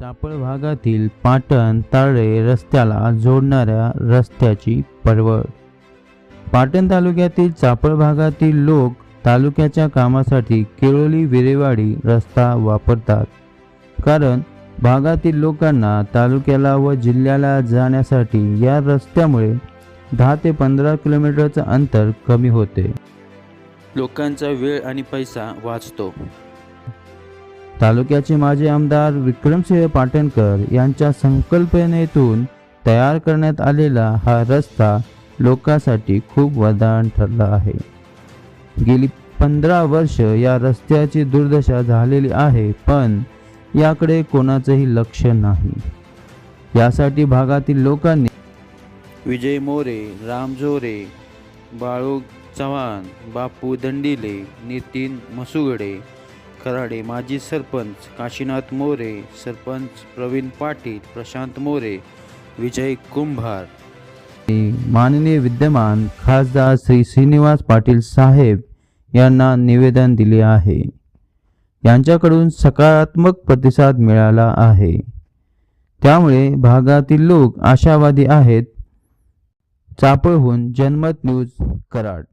चापळ भागातील पाटण ताळे रस्त्याला जोडणाऱ्या रस्त्याची पडवळ पाटण तालुक्यातील चापळ भागातील लोक तालुक्याच्या कामासाठी केळोली विरेवाडी रस्ता वापरतात. कारण भागातील लोकांना तालुक्याला व जिल्ह्याला जाण्यासाठी या रस्त्यामुळे दहा ते पंधरा किलोमीटरचं अंतर कमी होते. लोकांचा वेळ आणि पैसा वाचतो. तालुक्याचे माजी आमदार विक्रमसिंह पाटणकर यांच्या संकल्पनेतून तयार करण्यात आलेला हा रस्ता लोकांसाठी खूप वरदान ठरला आहे. गेली पंधरा वर्ष या रस्त्याची दुर्दशा झालेली आहे पण याकडे कोणाचंही लक्ष नाही. यासाठी भागातील लोकांनी विजय मोरे रामजोरे बाळू चव्हाण बापू दंडिले नितीन मसुगडे कराडे माजी सरपंच काशीनाथ मोरे सरपंच प्रवीण पाटील प्रशांत मोरे विजय कुंभार. माननीय विद्यमान खासदार श्री श्रीनिवास पाटील साहेब यांना निवेदन दिले आहे. यांच्याकडून सकारात्मक प्रतिसाद मिळाला आहे. त्यामुळे भागातील लोक आशावादी आहेत. चापळहून जनमत न्यूज कराड.